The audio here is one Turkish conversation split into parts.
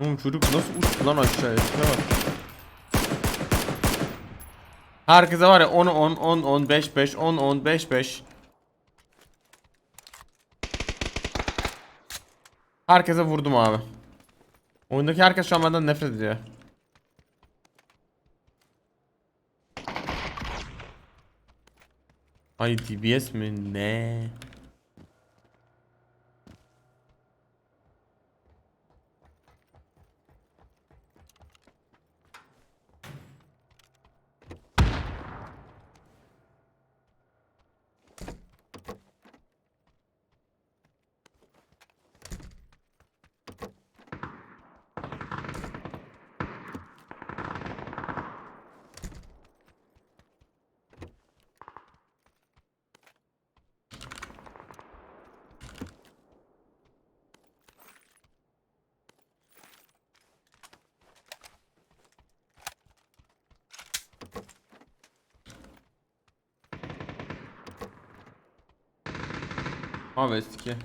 Oğlum çocuk nasıl uçtu lan aşağıya? Şuna bak. Herkese var ya 10 10 10 10 5 5 10 10 5 5. Herkese vurdum abi. Oyundaki herkes şu an benden nefret ediyor. Ay DBS mi? Ne? Abi eski.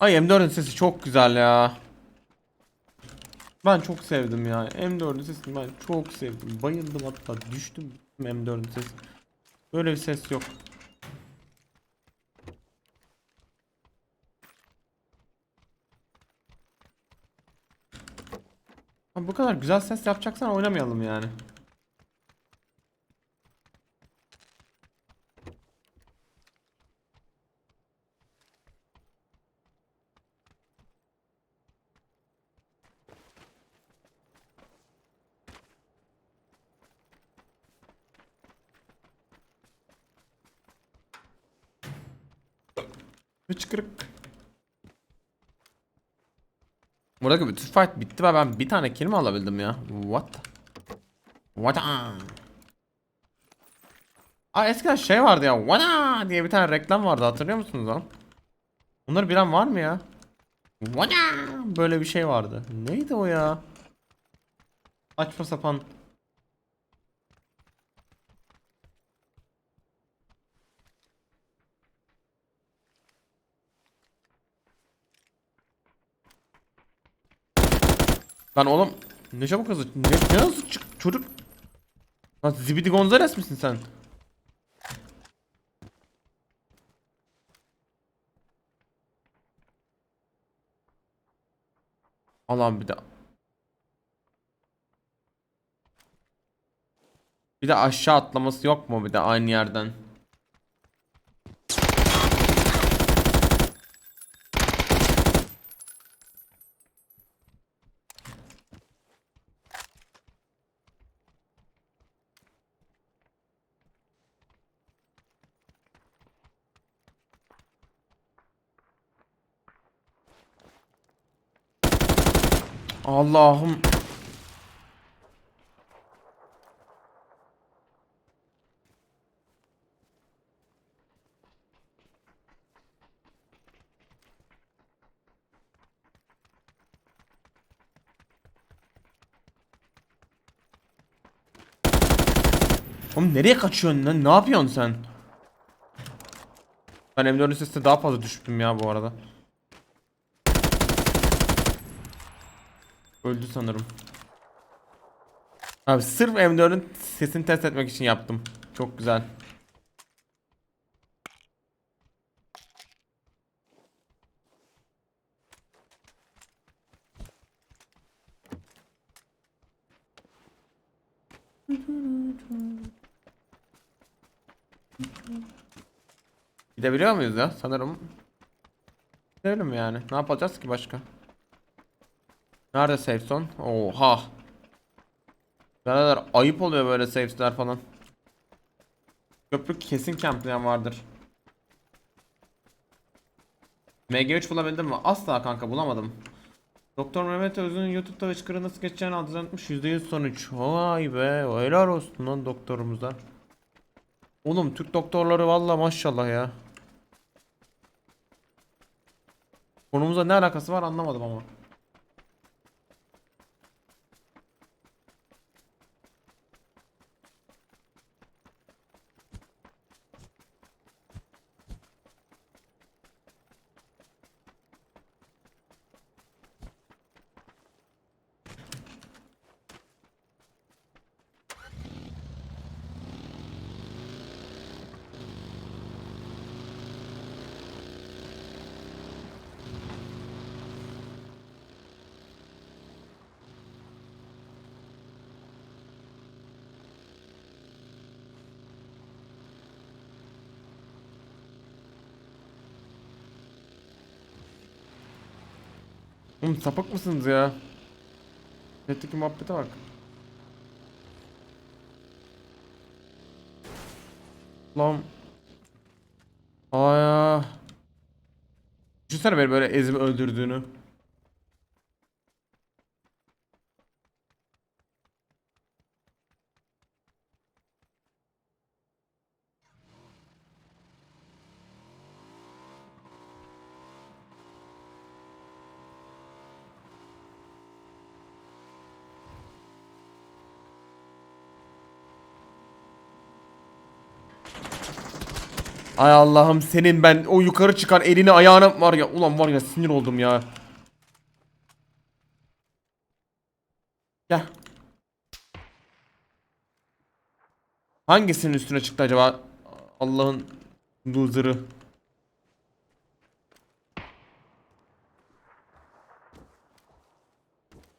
Ay M4'ün sesi çok güzel ya. Ben çok sevdim ya. M4'ün sesini ben çok sevdim. Bayıldım hatta düştüm M4'ün sesi. Böyle bir ses yok. Bu kadar güzel ses yapacaksan oynamayalım yani. Buradaki bütün fight bitti ve ben bir tane kill mi alabildim ya? What? What? Aa eskiden şey vardı ya. What diye bir tane reklam vardı hatırlıyor musunuz lan? Bunları bilen var mı ya? What? Böyle bir şey vardı. Neydi o ya? Saçma sapan. Lan oğlum ne çabuk hızlı ne, ne hızlı çık çocuk Lan Zibidi Gonzales misin sen? Allah'ım bir de Bir de aşağı atlaması yok mu bir de aynı yerden? Allah'ım. Oğlum nereye kaçıyorsun lan? Ne yapıyorsun sen? Ben M4'ün sesine daha fazla düştüm ya bu arada. Öldü sanırım. Abi sırf M4'ün sesini test etmek için yaptım. Çok güzel. Gidebiliyor muyuz ya? Sanırım. Gidelim yani. Ne yapacağız ki başka? Nerede safe zone? Oha. Birader ayıp oluyor böyle safe'ler falan. Köprü kesin camplayan vardır. MG3 bulabildim mi? Asla kanka bulamadım. Doktor Mehmet Öz'ün YouTube'da hıçkırığı nasıl geçeceğini anlatmış %100 sonuç. Vay be helal olsun lan doktorumuza. Oğlum Türk doktorları valla maşallah ya. Konumuza ne alakası var anlamadım ama. Oğlum sapık mısınız ya? Chat'teki muhabbete bak. Lan. Aya. Düşünsene beni böyle ezip öldürdüğünü. Ay Allah'ım senin ben o yukarı çıkan elini ayağını var ya ulan var ya sinir oldum ya. Gel. Hangisinin üstüne çıktı acaba? Allah'ın loser'ı.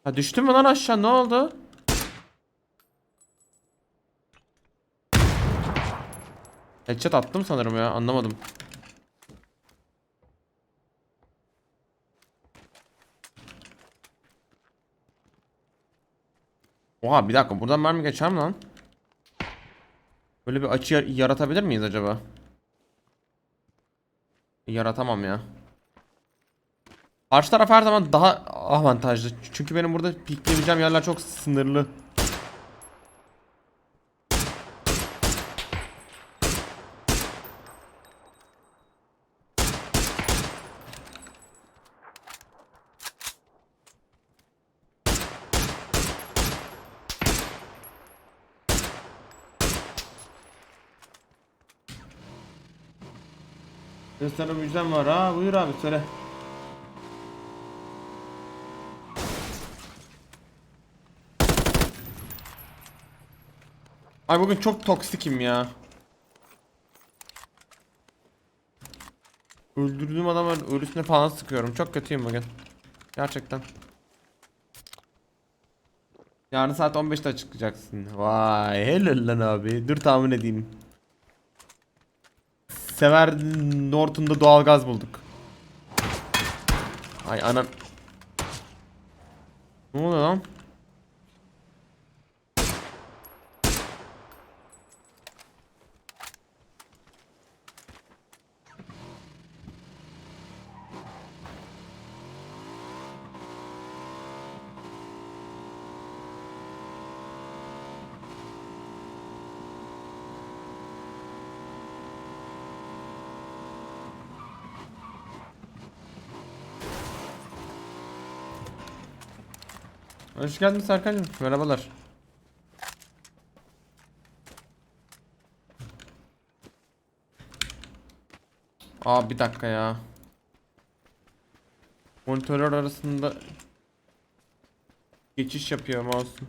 Ha düştün mü lan aşağı ne oldu? Headshot attım sanırım ya anlamadım. Oha bir dakika buradan mermi geçer mi lan? Böyle bir açı yar- yaratabilir miyiz acaba? Yaratamam ya. Karşı taraf her zaman daha avantajlı. Çünkü benim burada pikleyebileceğim yerler çok sınırlı. Sana müjdem var ha buyur abi söyle. Ay bugün çok toksikim ya. Öldürdüğüm adamın ölüsüne falan sıkıyorum. Çok kötüyüm bugün. Gerçekten. Yarın saat 15'te açıklayacaksın. Vay helal lan abi. Dur tahmin edeyim. Sever Norton'da doğalgaz bulduk. Ay anan. Ne oluyor lan? Hoş geldin Serkan'cığım. Merhabalar. Aa bir dakika ya. Monitörler arasında geçiş yapıyor mouse'um.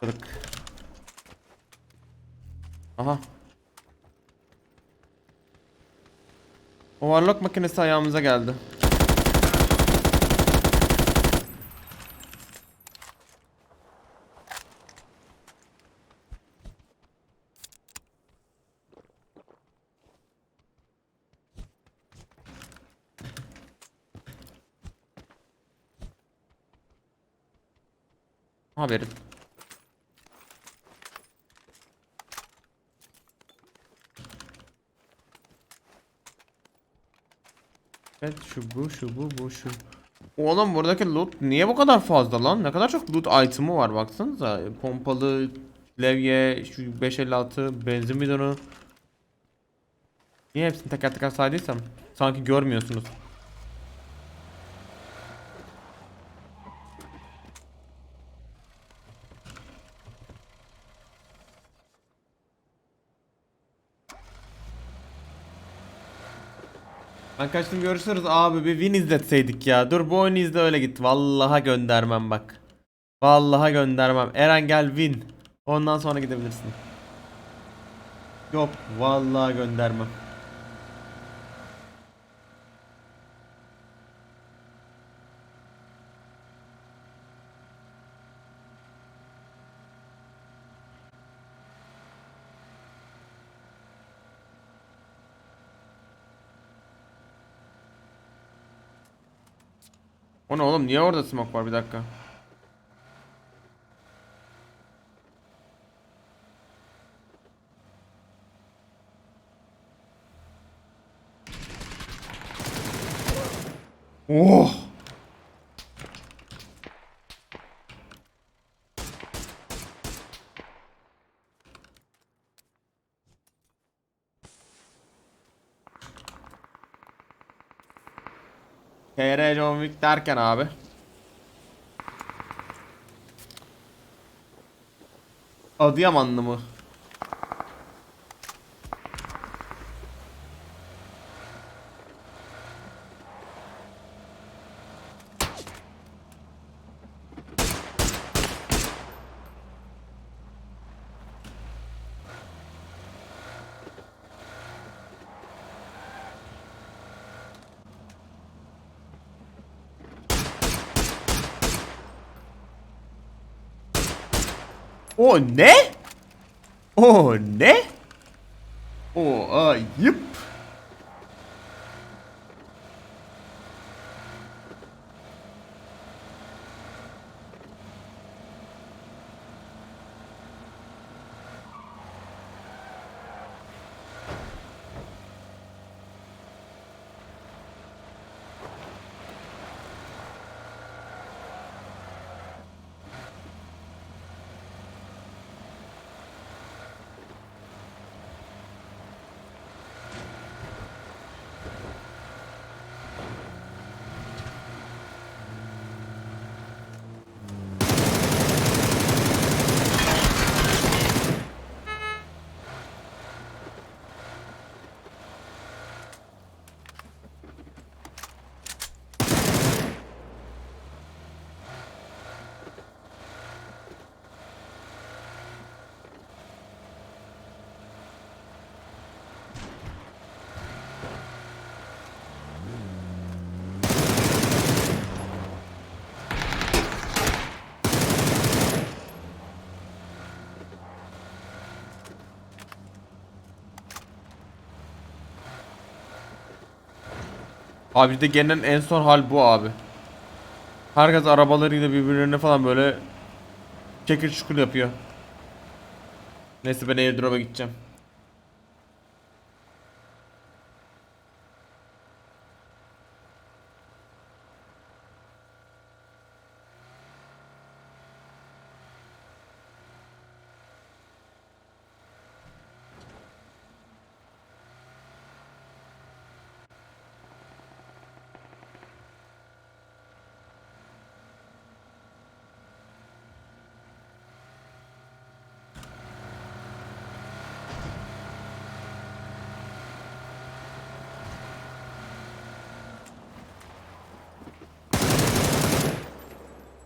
Kırık. Aha. Overlock makinesi ayağımıza geldi. Haberin. Evet şu bu şu bu bu şu. Oğlum buradaki loot niye bu kadar fazla lan? Ne kadar çok loot item'ı var baksanıza. Pompalı, levye, şu 556, benzin bidonu. Niye hepsini teker teker saydıysam? Sanki görmüyorsunuz. Ben kaçtım görüşürüz abi bir win izletseydik ya. Dur bu oyunu izle öyle git. Vallaha göndermem bak. Vallaha göndermem. Eren gel win. Ondan sonra gidebilirsin. Yok vallahi göndermem. Oğlum niye orada smoke var bir dakika. Oh! Wick derken abi. Adıyamanlı mı? O ne? O ne? O ayıp. Abi de gelen en son hal bu abi. Herkes arabalarıyla birbirlerine falan böyle çekir çukur yapıyor. Neyse ben airdrop'a gideceğim.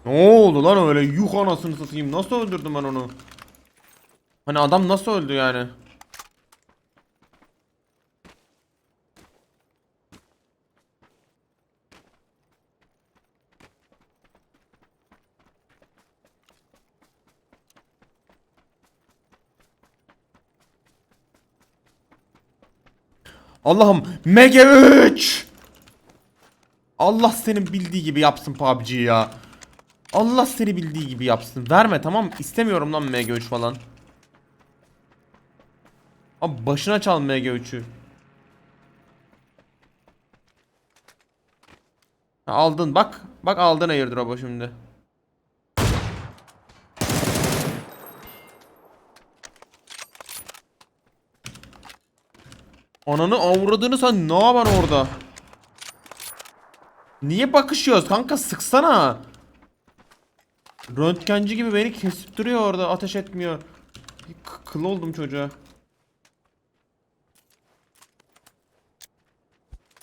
Ne oldu lan öyle yuh anasını satayım nasıl öldürdüm ben onu? Hani adam nasıl öldü yani? Allah'ım Mega 3 Allah senin bildiği gibi yapsın PUBG ya. Allah seni bildiği gibi yapsın. Verme tamam? İstemiyorum lan MG3 falan. Abi başına çal MG3'ü. Ha, Aldın bak. Bak aldın airdrop'u şimdi. Ananı avradını sen ne yapan orada? Niye bakışıyoruz kanka sıksana. Röntgenci gibi beni kesip duruyor orada ateş etmiyor. K- kıl oldum çocuğa.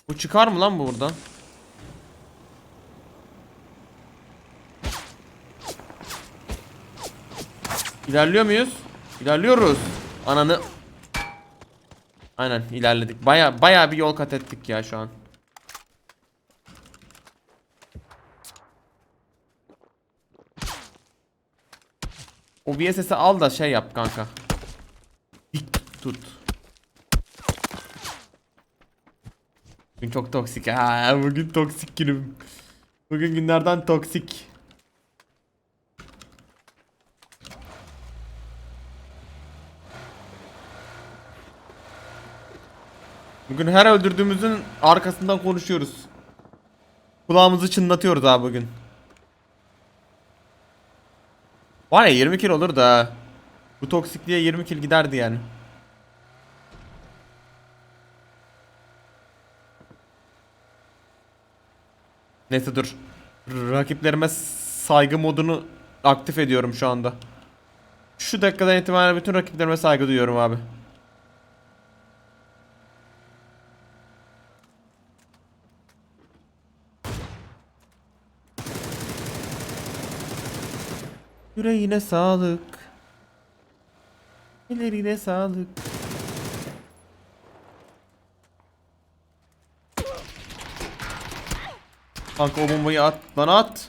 Bu çıkar mı lan bu buradan? İlerliyor muyuz? İlerliyoruz. Ananı. Aynen ilerledik. Baya baya bir yol kat ettik ya şu an. O VSS'i al da şey yap kanka. Dik tut. Bugün çok toksik ha. Bugün toksik günüm. Bugün günlerden toksik. Bugün her öldürdüğümüzün arkasından konuşuyoruz. Kulağımızı çınlatıyoruz abi bugün. Var ya 20 kill olur da. Bu toksikliğe 20 kill giderdi yani. Neyse dur. Rakiplerime saygı modunu aktif ediyorum şu anda. Şu dakikadan itibaren bütün rakiplerime saygı duyuyorum abi. Yüreğine sağlık. Ellerine sağlık. Kanka o bombayı at. Bana at.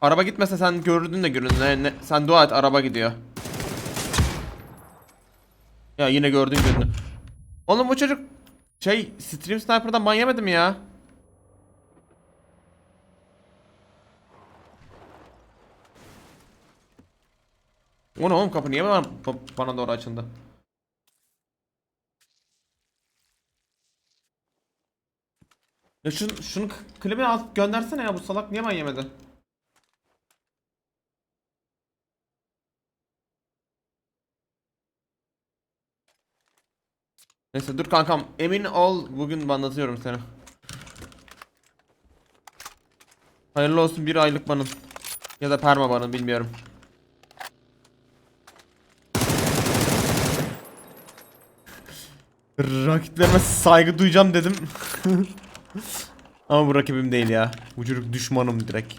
Araba gitmese sen görürdün de göründün. Ne, ne- sen dua et araba gidiyor. Ya yine gördün göründü. Oğlum bu çocuk şey stream sniper'dan ban yemedi mi ya? O ne oğlum kapı niye bana, bana doğru açıldı? Ya şun, şunu k- klibini al göndersene ya bu salak niye ban yemedi? Neyse dur kankam emin ol bugün banlatıyorum seni. Hayırlı olsun bir aylık banın. Ya da perma banın bilmiyorum. Rakiplerime saygı duyacağım dedim. Ama bu rakibim değil ya. Bu düşmanım direkt.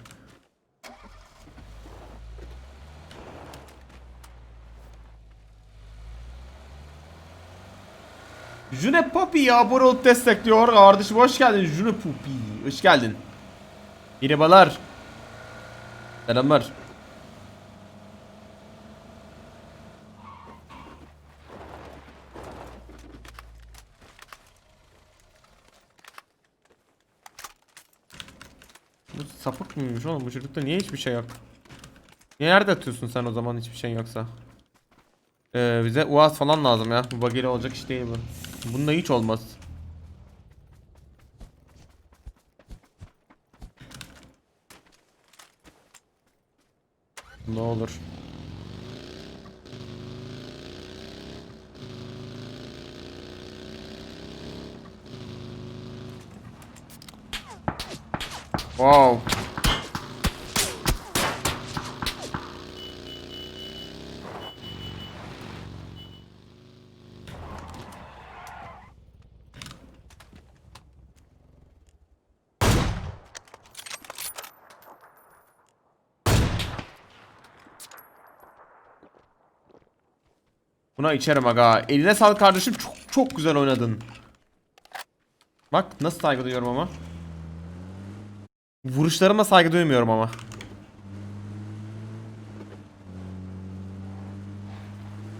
June Poppy abone olup destekliyor. Kardeşim hoş geldin June. Hoş geldin. Merhabalar. Selamlar. Bu mıymış oğlum? Bu çocukta niye hiçbir şey yok? Niye yerde atıyorsun sen o zaman hiçbir şey yoksa? Ee, bize UAS falan lazım ya. Bu bageli olacak iş değil bu. Bunda hiç olmaz. Ne olur. Wow. Buna içerim aga. Eline sağlık kardeşim. Çok çok güzel oynadın. Bak nasıl saygı duyuyorum ama. Vuruşlarıma saygı duymuyorum ama.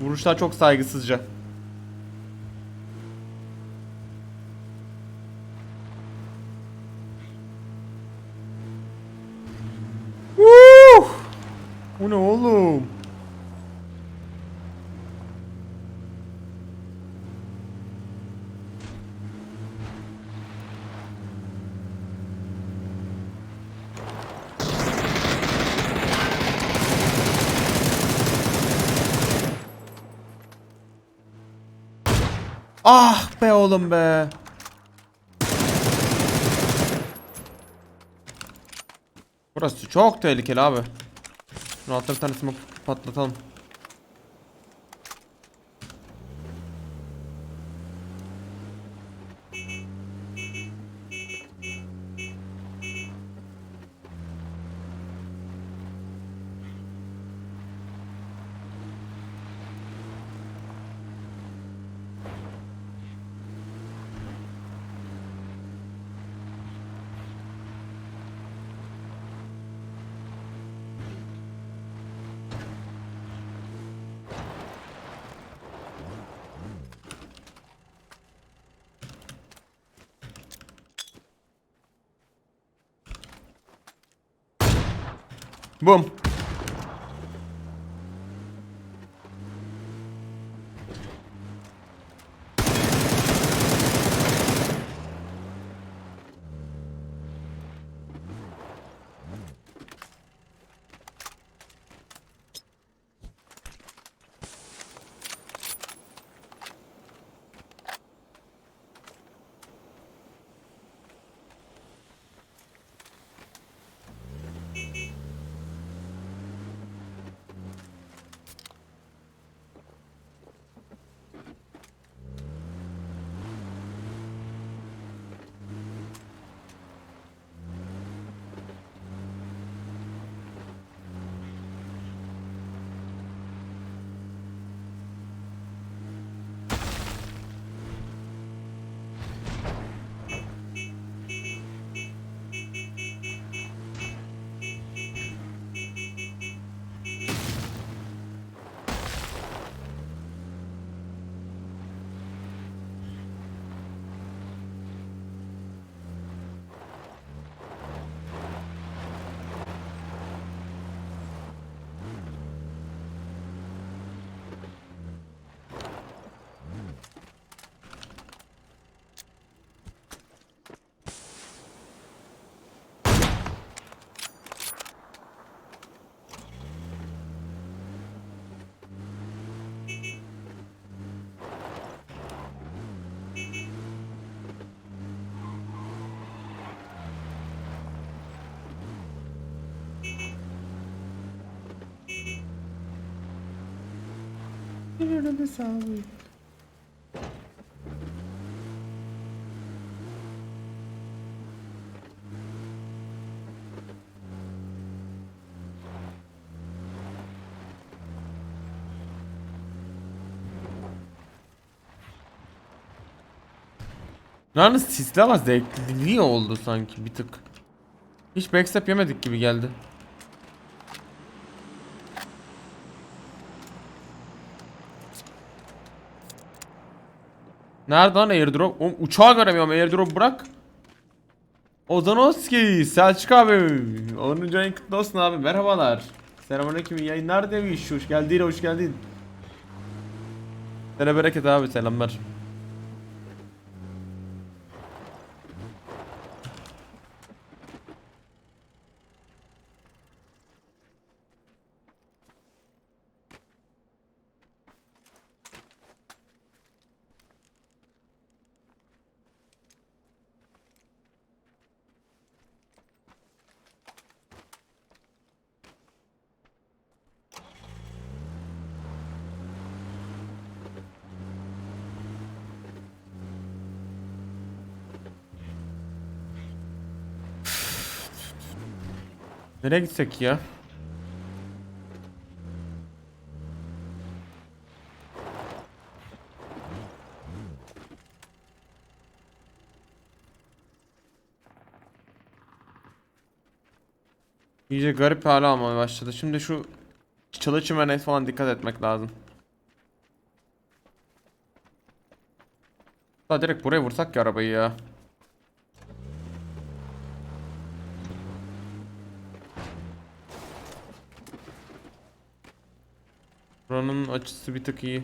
Vuruşlar çok saygısızca. Vuh! Bu ne oğlum? Ah be oğlum be. Burası çok tehlikeli abi. Altta bir tane smoke patlatalım. Boom. Bum. Yalnız sisli ama zevkli oldu sanki bir tık. Hiç backstep yemedik gibi geldi. Nerede lan airdrop? Oğlum uçağı göremiyorum airdrop bırak. Ozanoski, Selçuk abi. 10. ayın kutlu olsun abi. Merhabalar. Selamünaleyküm. Yayınlar demiş. Hoş geldin, hoş geldin. Sana bereket abi, selamlar. Nereye gitsek ya? İyice garip hale almaya başladı. Şimdi şu çalı çimene falan dikkat etmek lazım. Daha direkt buraya vursak ya arabayı ya. Buranın açısı bir tık iyi.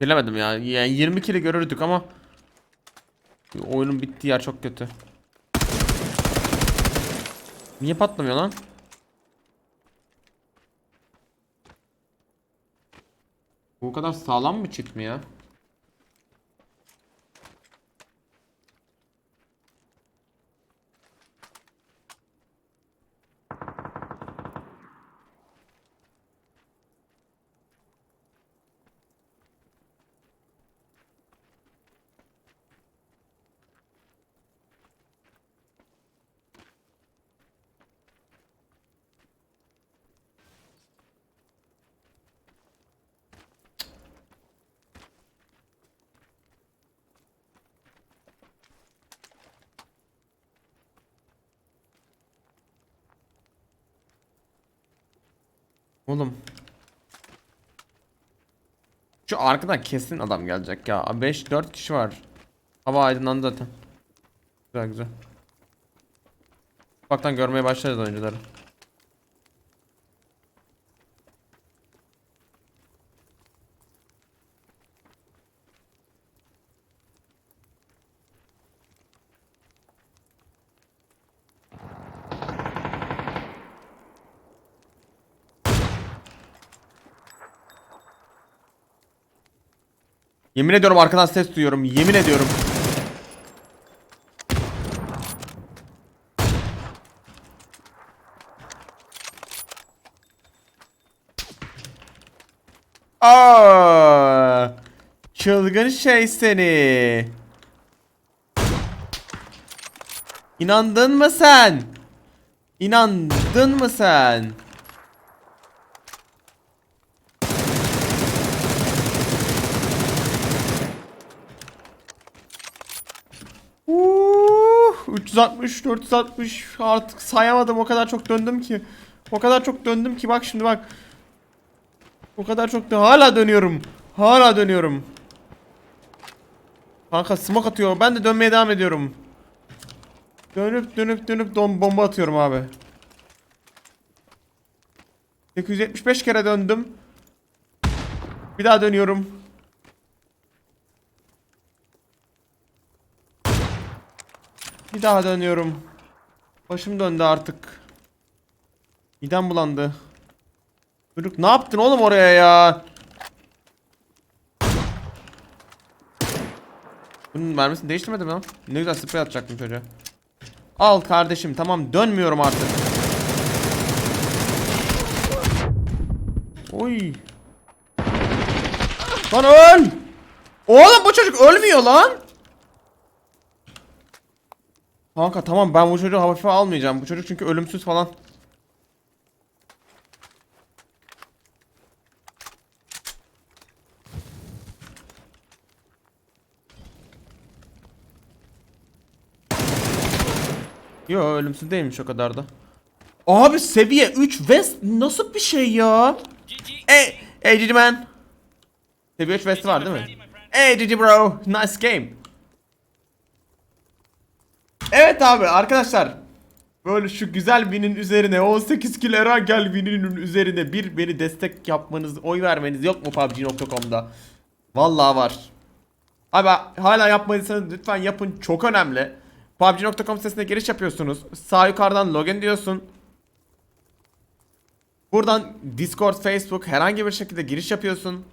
Bilemedim ya. Yani 20 kili görürdük ama oyunun bittiği yer çok kötü. Niye patlamıyor lan? Bu kadar sağlam mı çit mi ya? Oğlum. Şu arkadan kesin adam gelecek ya. 5-4 kişi var. Hava aydınlandı zaten. Güzel güzel. Ufaktan görmeye başlarız oyuncuları. Yemin ediyorum arkadan ses duyuyorum. Yemin ediyorum. Aa! Çılgın şey seni. İnandın mı sen? İnandın mı sen? 360 460 artık sayamadım o kadar çok döndüm ki. O kadar çok döndüm ki bak şimdi bak. O kadar çok da hala dönüyorum. Hala dönüyorum. Kanka smoke atıyor. Ben de dönmeye devam ediyorum. Dönüp dönüp dönüp bomba atıyorum abi. 875 kere döndüm. Bir daha dönüyorum. Bir daha dönüyorum. Başım döndü artık. Midem bulandı. Çocuk ne yaptın oğlum oraya ya? Bunun mermisini değiştirmedim lan. Ne güzel sprey atacaktım çocuğa. Al kardeşim tamam dönmüyorum artık. Oy. Lan öl. Oğlum bu çocuk ölmüyor lan. Kanka tamam ben bu çocuğu hafife almayacağım. Bu çocuk çünkü ölümsüz falan. Yo ölümsüz değilmiş o kadar da. Abi seviye 3 West nasıl bir şey ya? Hey, hey GG man. Seviye 3 West var değil mi? Hey GG bro, nice game. Evet abi arkadaşlar. Böyle şu güzel binin üzerine 18 kilera gel bininin üzerine bir beni destek yapmanız, oy vermeniz yok mu PUBG.com'da? Vallahi var. Abi hala yapmadıysanız lütfen yapın çok önemli. PUBG.com sitesine giriş yapıyorsunuz. Sağ yukarıdan login diyorsun. Buradan Discord, Facebook herhangi bir şekilde giriş yapıyorsun.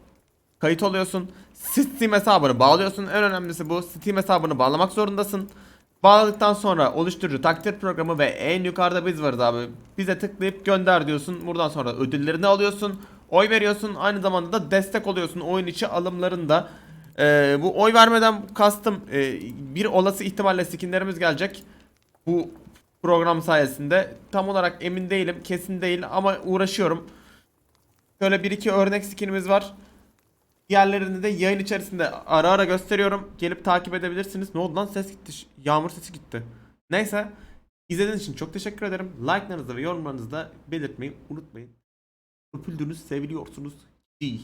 Kayıt oluyorsun. Steam hesabını bağlıyorsun. En önemlisi bu. Steam hesabını bağlamak zorundasın. Bağladıktan sonra oluşturucu takdir programı ve en yukarıda biz varız abi. Bize tıklayıp gönder diyorsun. Buradan sonra ödüllerini alıyorsun. Oy veriyorsun. Aynı zamanda da destek oluyorsun oyun içi alımlarında. Ee, bu oy vermeden kastım e, bir olası ihtimalle skinlerimiz gelecek. Bu program sayesinde. Tam olarak emin değilim. Kesin değil ama uğraşıyorum. Şöyle bir iki örnek skinimiz var. Diğerlerini de yayın içerisinde ara ara gösteriyorum. Gelip takip edebilirsiniz. Ne oldu lan ses gitti. Yağmur sesi gitti. Neyse. İzlediğiniz için çok teşekkür ederim. Like'larınızı ve yorumlarınızı da belirtmeyi unutmayın. Öpüldünüz, seviliyorsunuz. İyi.